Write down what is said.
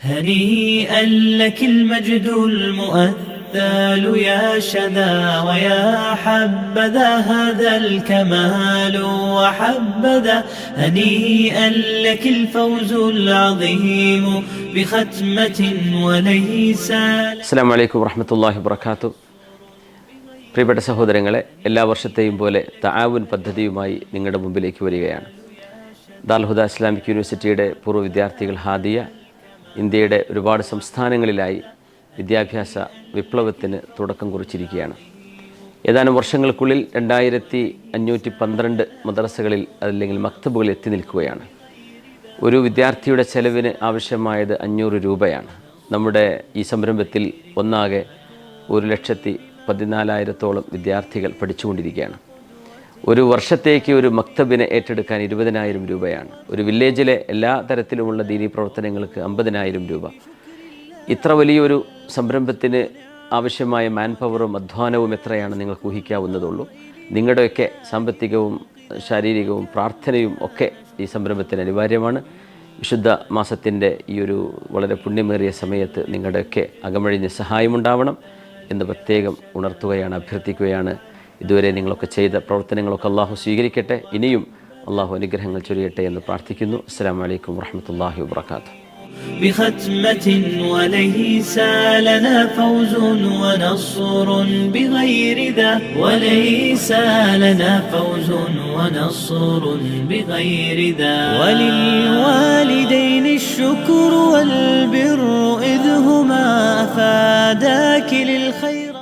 هنيئا لك المجد المؤثال يا شذا ويا حبذا هذا الكمال وحبذا هنيئا لك الفوز العظيم بختمة وليس അസ്സാം വലൈക്കും വറഹമത്തല്ലാഹി വബർക്കാത്തു പ്രിയപ്പെട്ട സഹോദരങ്ങളെ എല്ലാ വർഷത്തെയും പോലെ തആവുൻ പദ്ധതിയുമായി നിങ്ങളുടെ മുമ്പിലേക്ക് വരികയാണ് ദാൽഹുദ ഇസ്ലാമിക് യൂണിവേഴ്സിറ്റിയുടെ പൂർവ്വ വിദ്യാർത്ഥികൾ ഹാദിയ ഇന്ത്യയുടെ ഒരുപാട് സംസ്ഥാനങ്ങളിലായി വിദ്യാഭ്യാസ വിപ്ലവത്തിന് തുടക്കം കുറിച്ചിരിക്കുകയാണ്. ഏതാനും വർഷങ്ങൾക്കുള്ളിൽ രണ്ടായിരത്തി അഞ്ഞൂറ്റി പന്ത്രണ്ട് മദ്രസകളിൽ അല്ലെങ്കിൽ മക്തബുകളിൽ എത്തി നിൽക്കുകയാണ്. ഒരു വിദ്യാർത്ഥിയുടെ ചെലവിന് ആവശ്യമായത് അഞ്ഞൂറ് രൂപയാണ്. നമ്മുടെ ഈ സംരംഭത്തിൽ ഒന്നാകെ ഒരു ലക്ഷത്തി പതിനാലായിരത്തോളം വിദ്യാർത്ഥികൾ പഠിച്ചുകൊണ്ടിരിക്കുകയാണ്. ഒരു വർഷത്തേക്ക് ഒരു മക്തബിനെ ഏറ്റെടുക്കാൻ ഇരുപതിനായിരം രൂപയാണ്. ഒരു വില്ലേജിലെ എല്ലാ തരത്തിലുമുള്ള ദീനി പ്രവർത്തനങ്ങൾക്ക് അമ്പതിനായിരം രൂപ. ഇത്ര വലിയൊരു സംരംഭത്തിന് ആവശ്യമായ മാൻ പവറും അധ്വാനവും എത്രയാണ് നിങ്ങൾക്ക് ഊഹിക്കാവുന്നതുള്ളൂ. നിങ്ങളുടെയൊക്കെ സാമ്പത്തികവും ശാരീരികവും പ്രാർത്ഥനയും ഒക്കെ ഈ സംരംഭത്തിന് അനിവാര്യമാണ്. വിശുദ്ധ മാസത്തിന്റെ ഈ ഒരു വളരെ പുണ്യമേറിയ സമയത്ത് നിങ്ങളുടെയൊക്കെ അകമഴിഞ്ഞ് സഹായമുണ്ടാവണം എന്ന് പ്രത്യേകം ഉണർത്തുകയാണ് അഭ്യർത്ഥിക്കുകയാണ്. ഇതുവരെ നിങ്ങളൊക്കെ ചെയ്ത പ്രവർത്തനങ്ങളൊക്കെ അള്ളാഹു സ്വീകരിക്കട്ടെ ഇനിയും അള്ളാഹു അനുഗ്രഹങ്ങൾ ചൊരിയട്ടെ എന്ന് പ്രാർത്ഥിക്കുന്നു അസ്സാം വലൈക്കും വർഹമത്തല്ലാഹി വാത്തു بختمة وليس لنا فوز ونصر بغير ذا وليس لنا فوز ونصر بغير ذا وللوالدين الشكر والبر إذ هما أفاداك للخير